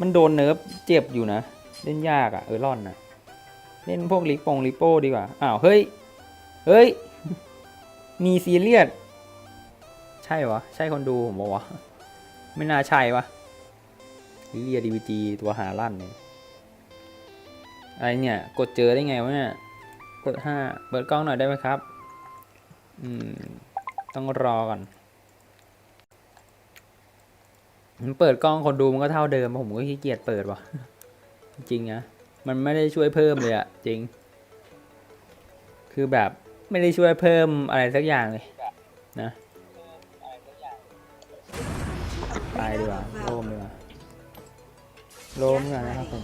มันโดนเนิร์ฟเจ็บอยู่นะ เล่นยากอะเออร่อนนะเล่นพวกลิปงลิโป้ดีกว่า อ้าว เฮ้ย เฮ้ย มีซีเรียส ใช่วะ ใช่คนดูผมบอกวะ ไม่น่าใช่วะลิเลียดีวีจีตัวหาลั่นเนี่ยอะไรเนี่ย กดเจอได้ไงวะเนี่ย กดห้าเปิดกล้องหน่อยได้ไหมครับ อืม ต้องรอก่อน มันเปิดกล้องคนดูมันก็เท่าเดิม ผมก็ขี้เกียจเปิดว่ะ จริงนะมันไม่ได้ช่วยเพิ่มเลยอะจริง คือแบบไม่ได้ช่วยเพิ่มอะไรสักอย่างเลยนะตายดีกว่าโลมดีกว่าโลมกันนะครับผม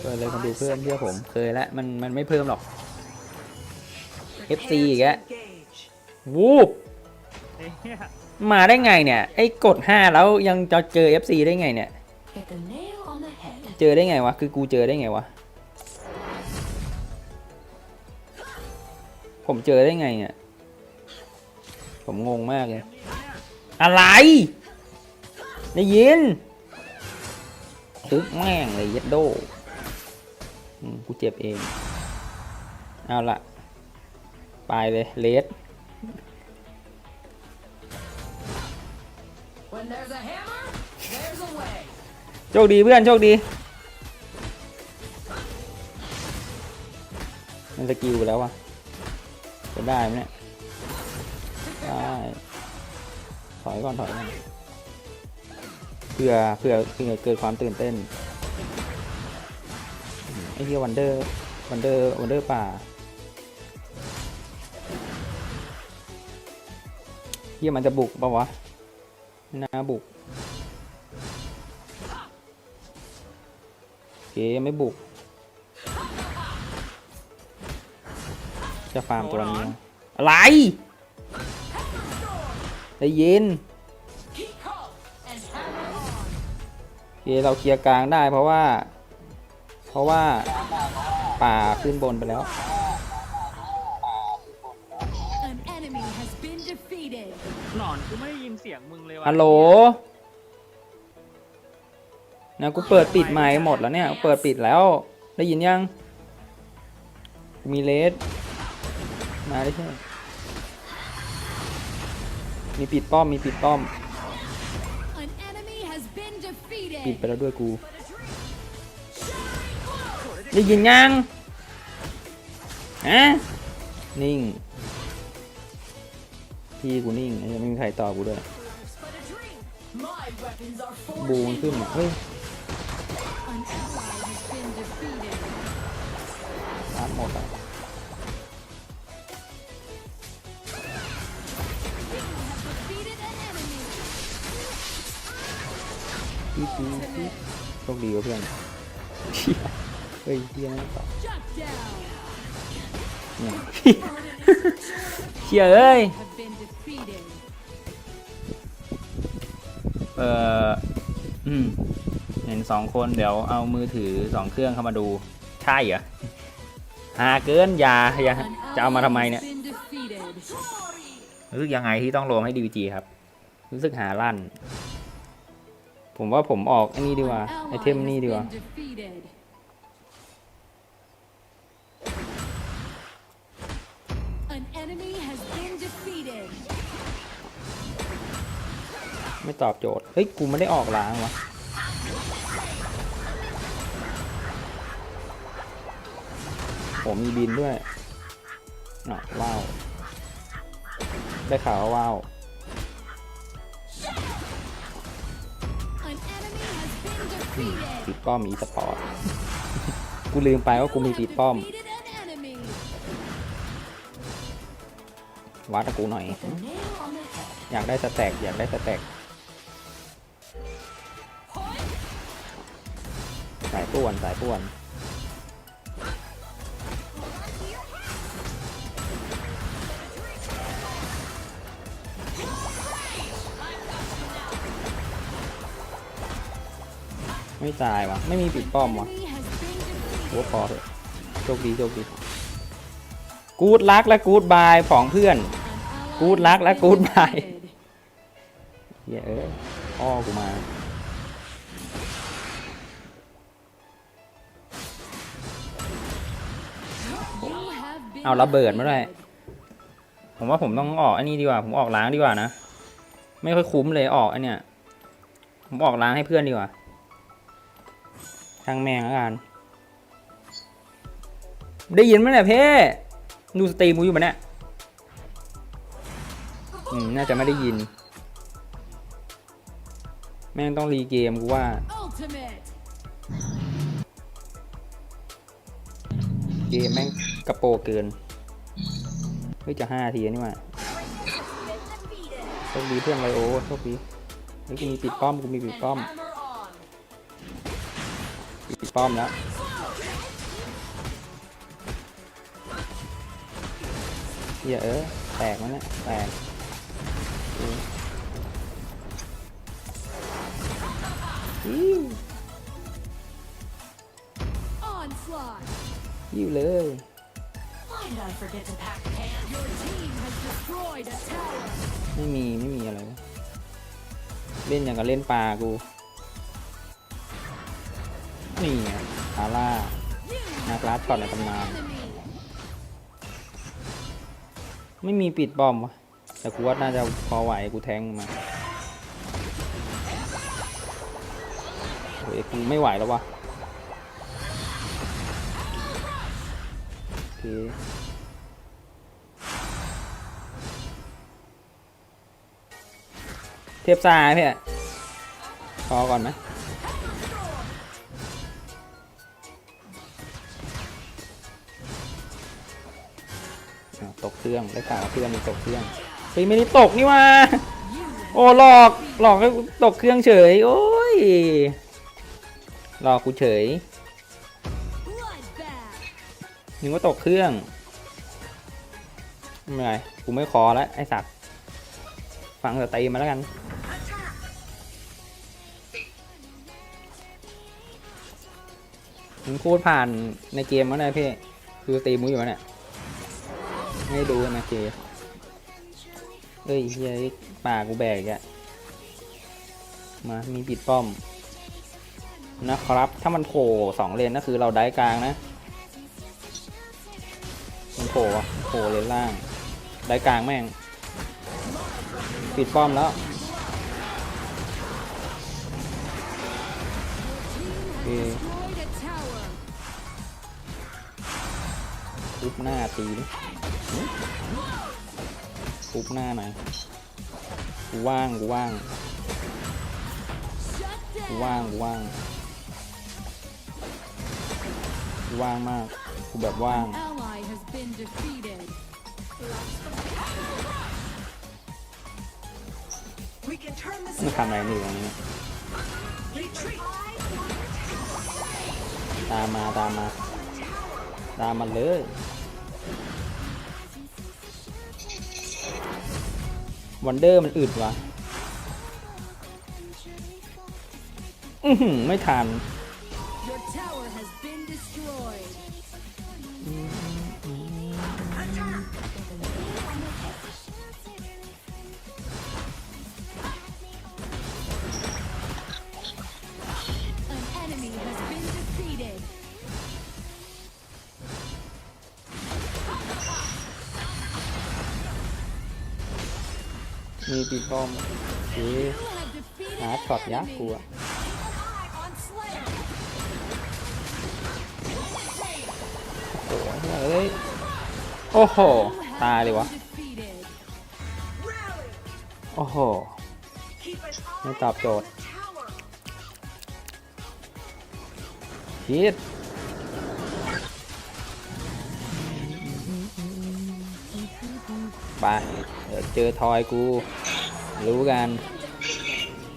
เปิดเลยคนดูเพิ่มเชื่อผมเคยแล้วมันมันไม่เพิ่มหรอก FC อีกแล้ววูบ มาได้ไงเนี่ย ไอ้กด5แล้วยังจะเจอ FC ได้ไงเนี่ย เจอได้ไงวะ คือกูเจอได้ไงวะ ผมเจอได้ไงเนี่ย ผมงงมากเลย อะไร ได้ยินทุบแม่งเลยเย็ดโดอืมกูเจ็บเอง เอาละไปเลยเลส โชคดีเพื่อนโชคดีมันสกิลแล้ววะจะได้ไหมเนี่ยได้ถอยก่อนถอยก่อนเพื่อเพื่อเพื่อเกิดความตื่นเต้นไอ้เหี้ยวันเดอร์วันเดอร์วันเดอร์ป่าเหี้ยมันจะบุกปะวะ น่าบุกเคยังไม่บุก จะฟาร์มตัวนี้ อะไรได้ยิน Keep calm and hammer on. โอเคเราเคลียร์กลางได้เพราะว่า เพราะว่าป่าขึ้นบนไปแล้ว กูไม่ได้ยินเสียงมึงเลยว่ะฮัลโหลนะกูเปิดปิดไมค์หมดแล้วเนี่ยกูเปิดปิดแล้ว ได้ยินยังกูมีเลสมาได้ใช่ไหมมีปิดป้อม มีปิดป้อม An enemy has been ปิด defeated. ไปแล้วด้วยกู ได้ยินยังฮะนิ่ง พี่กูนิ่งไอ้เหี้ยังไม่มีใครตอบกูด้วยบูมันขึ้นเฮ้ยร้านหมดอะพี่พี่พี่โชคดีวะเพื่อนเฮ้ยเฮียนั่นต่อเนี่ยเชี่ยเอ้ย เอ่ออืมเห็นสองคนเดี๋ยวเอามือถือสองเครื่องเข้ามาดู ใช่เหรอหาเกินอยาอย่าจะเอามาทำไมเนี่ย รู้สึกยังไงที่ต้องรวมให้ดีจีครับ รู้สึกหาลั่น ผมว่าผมออกไอ้นี่ดีกว่าไอเทมนี่ดีกว่า ไม่ตอบโจทย์ เฮ้ย กูไม่ได้ออกล้างวะผมมีบินด้วยน่ะว้าว ได้ข่าวว่าว้าว An enemy has been defeated. ปิดป้อมอีสปอร์ต กูลืมไปว่ากูมีปิดป้อม Defeated an enemy. วัดกับกูหน่อย the nail on the head. อยากได้สแต็กอยากได้สแต็ก ป่วนสายป่วนไม่ตายวะไม่มีปิดป้อมวะหัวพอเถอะโชคดีโชคดีกูดลักและกูดบายของเพื่อน An ally Good has luck และ been good bye defeated. เหี้อ้ยพ่อกูมา เอาระเบิดมาด้วยผมว่าผมต้องออกอันนี้ดีกว่า ผมออกล้างดีกว่านะ ไม่ค่อยคุ้มเลยออกอันเนี้ย ผมออกล้างให้เพื่อนดีกว่าช่างแมงแล้วกัน ได้ยินไหมเนี่ยเพ่ดูสตรีมมูอยู่ปะเนี่ยอืมน่าจะไม่ได้ยิน แม่งต้องรีเกมกูว่า เกมแม่งกระโปรงเกิน เฮ้ยจะห้าทีนี่หว่าโชคดีเพื่อนไวโอโชคดีเฮ้ยกูมีปิดป้อมกูมีปิดป้อมปิดป้อมแล้วเฮียเออแตกมันเนี่ยแตกเออ ยิ้วเลย Why did I forget to pack pants? Your team has destroyed a tower. ไม่มี ไม่มีอะไร เล่นอย่างกับเล่นปลากู นี่ไงฮาร่านักลัดช็อตในตำนาน Enemy. ไม่มีปิดบอมวะแต่กูว่าน่าจะพอไหวกูแทงมาโอ้ยกูไม่ไหวแล้ววะ เคเทียบซายพี่พอก่อนไหมตกเครื่องได้ข่าวว่าเพื่อนมีตกเครื่องเฮ้ยไม่ได้ตกนี่ว่าโอ้หลอกหลอกให้กูตกเครื่องเฉย โอ้ยหลอกกูเฉย นึกว่าตกเครื่องไม่ไรกูไม่คอแล้วไอสัตว์ฟังสตรีมาแล้วกันมึงพูดผ่านในเกมวะเนี่ยพี่คือสตรีมมึงอยู่เนี่ยไม่ได้ดูนะเกมเอ้ยเฮียปากกูแบกอีกอะมา มีปิดป้อมนะครับ ถ้ามันโผล่สองเลนก็คือเราได้กลางนะ มันโผล่อะโผล่เลนล่าง ได้กลางแม่ง ปิดป้อมแล้ว โอเคทุบหน้าตีดิทุบหน้าหน่อยกูว่างกูว่างกูว่างกูว่างกูว่างมากกูแบบว่าง defeated. We can turn this มันทำอะไรนี่อยู่ตรงนี้ retreat. ตามมาตามมา ตามมาเลย วันเดอร์มันอึดวะ อือหือไม่ทัน มีปีกอมเอ๊ะหาช็อตยักษ์กลัวโอ้โหเฮ้ยโอ้โห ตายเลยวะ โอ้โห ไม่ตอบโจทย์ฮีด ไปเดี๋ยวเจอทอยกู รู้กัน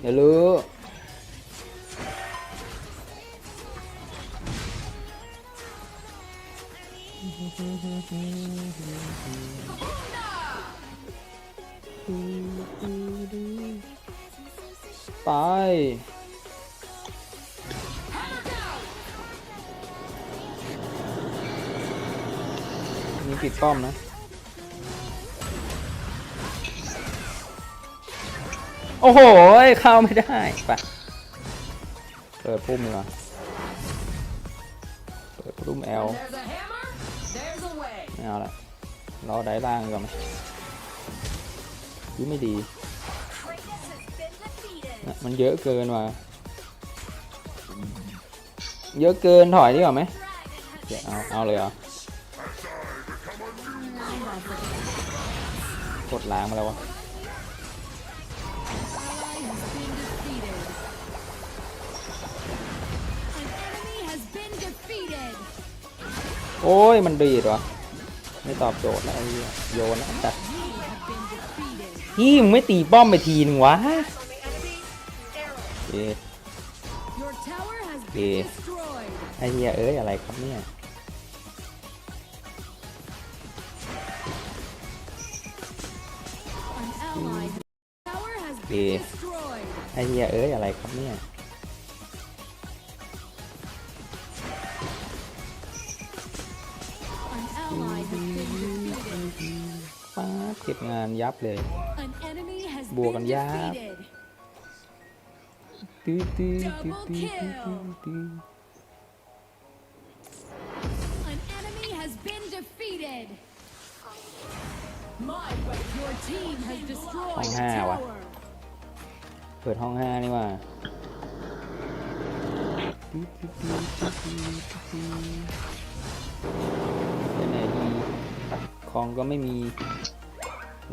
เดี๋ยวรู้ ไป มีปิดป้อมนะ โอ้โห เข้าไม่ได้ไปเปิดพุ่มดีกว่าเปิดพุ่มแอล When there's a hammer, there's a way. ไม่เอาละรอได้ล่างดีกว่อนไหมยี่ไม่ดี Kratos has been defeated. นะมันเยอะเกินว่ะเยอะเกินถอยดีกว่าไหม Dragon has เดี๋ยวเอาเอาเลยเหรอกดล้างมาแล้ววะ โอ้ยมันดีดวะไม่ตอบโจทย์นะไอ้โยนนะจัดพี่มึงไม่ตีป้อมไปทีนึงวะเอ๊เอไอ้เหี้ยเอ้ยอะไรครับเนี่ยเอ๊ไอ้เหี้ยเอ้ยอะไรครับเนี่ย ป้าบเก็บงานยับเลย An enemy has บวก been กันยับ defeated. ตื้อตื้อตื้อ Double ตื้อ kill ตื้อ An enemy has been defeated. My your team has destroyed a Không ha, tower. เปิดห้องห้านี่ว่า องก็ไม่มี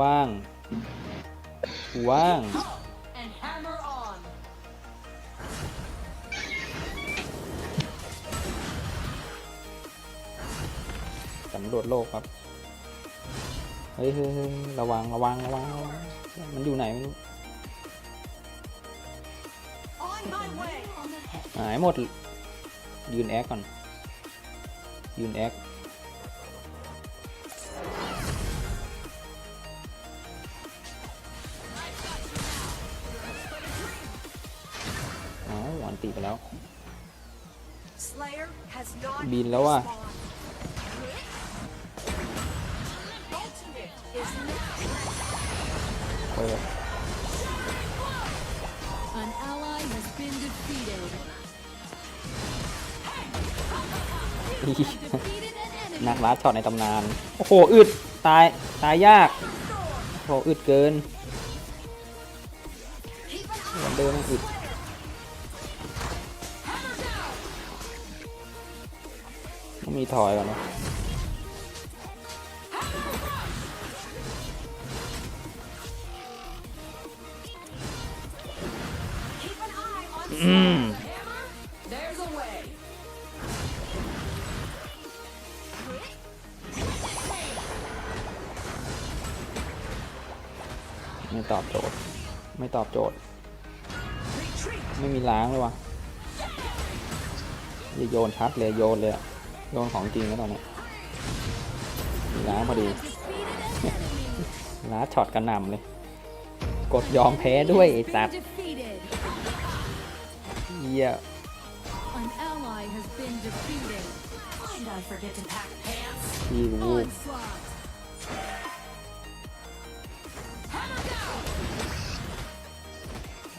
ว่าง ว่าง สำรวจโลกครับ เฮ้ยเฮ้ยระวัง ระวัง ระวัง มันอยู่ไหนไม่รู้ หายหมด ยืนแอคก่อน ยืนแอค บินแล้วว่ะ spawned. Ultimate is now เปิด An ally has been defeated. Defeated an enemy. นักลัดช็อตในตำนาน โอ้โห อึด ตาย ตายยาก โอ้โห อึดเกินเหมือนเดิมมันอึด ถอยก่อนนะ Keep an eye on อืม hammer. There's a way. ไม่ตอบโจทย์ ไม่ตอบโจทย์ retreat. ไม่มีล้างเลยวะอย่าโยนชัดเลยโยนเลยอะ โยนของจริงแล้วตอนเนี้ยมีล้างพอดี Defeated an enemy. ล้าช็อตกระหน่ำเลย กดยอมแพ้ด้วยไอ้ Been สัตว์ defeated. เหี้ย An ally has been defeated. Why did I forget to pack pants? พี่วูบ Onslaught.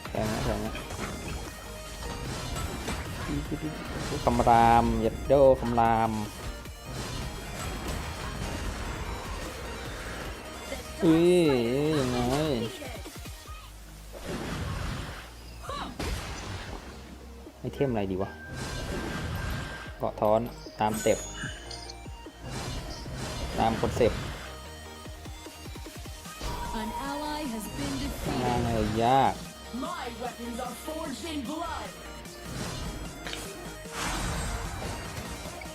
แทงนะแทงนะ คำรามเยัดโดคำรามอุ้ยยังไงไอเทมอะไรดีวะ เกาะท้อนตามสเต็ปตามคอนเซปต์ An ally has been งาน defeated. อะไรยาก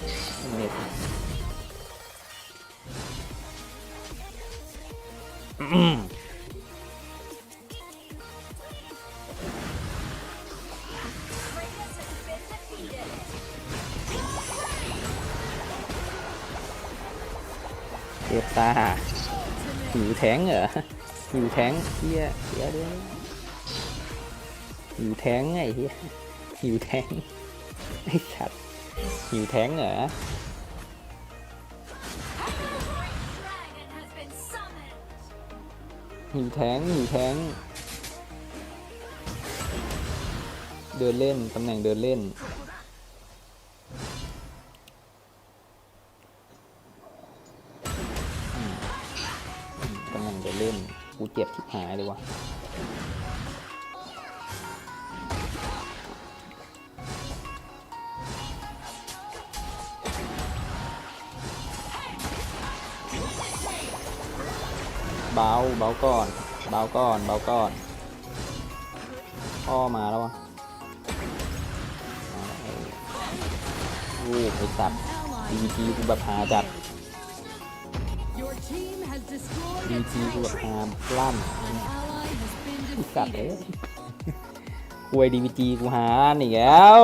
My weapons are forged in blood. เน็ตอืม Kratos has been defeated. เจ็บตา หิวแท้งเหรอหิวแท้งหิวแท้ง เดินเล่น ตำแหน่งเดินเล่น ตำแหน่งเดินเล่น กูเจ็บทิบหายเลยวะ เบาเบาก่อนเบาก่อนเบาก่อนพ่อมาแล้ววะลูกไอ้สัตว์ดีจีกูแบบหาจัดดีจีกูแบบหาลั่นสัตว์เอ้ยควยดีจีกูหาอีแล้ว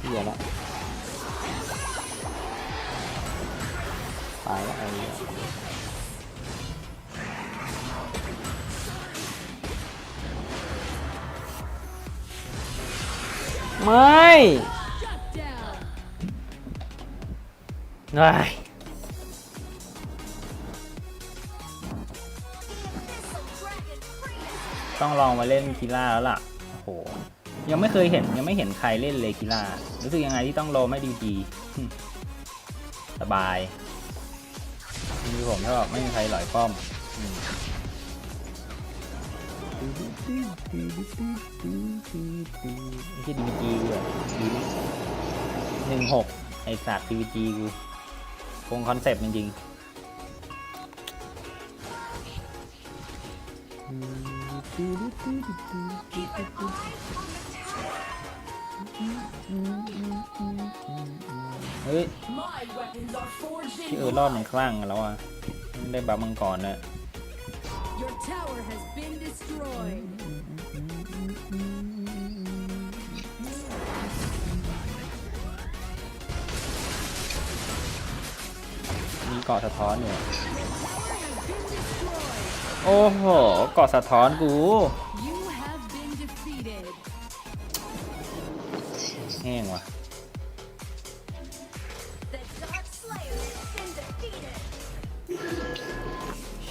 เหี้ยละ ตายแล้วไอ้ไม่ Shut down. เฮ้ยต้องลองมาเล่นกีฬาแล้วล่ะ โอ้โห ยังไม่เคยเห็นยังไม่เห็นใครเล่นเลยกีฬารู้สึกยังไงที่ต้องโลไม่ดีดีสบาย มีผมถ้าแบบไม่มีใครหลอยป้อมอืมไม่ใช่ดีวีจีกูเหรอหนึ่งหกไอสัตว์ดีวีจีกูคงคอนเซปต์จริงๆ เฮ้ย My weapons are forged ที่ in เออรอดในคลั่งแล้วอะได้บัฟมังกรเนี่ย Your tower has been destroyed. มีเกาะสะท้อนอยู่ Has been destroyed. โอ้โห เกาะสะท้อนกู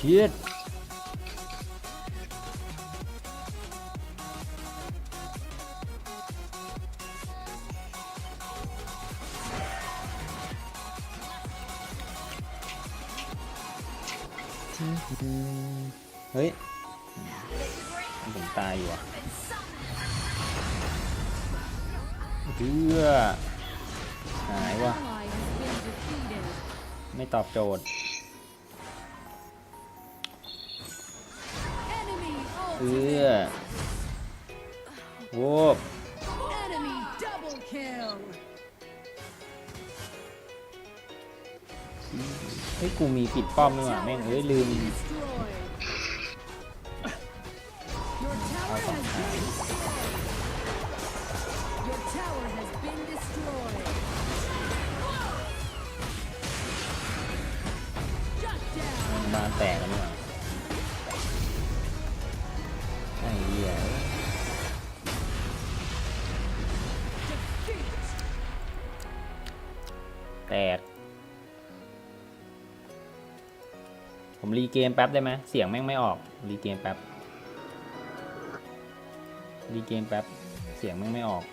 ชียดเฮ้ยผมตายอยู่อะเพื่อหายว่ะ ไม่ตอบโจทย์ เพื่อ ultimate. โวบ Enemy double kill. เฮ้ยกูมีปิดป้อมนี่หว่าแม่งเอ้ยลืม Destroyed. Your tower has been destroyed. รีเกมแป๊บได้ไหมเสียงแม่งไม่ออก รีเกมแป๊บ รีเกมแป๊บ เสียงแม่งไม่ออก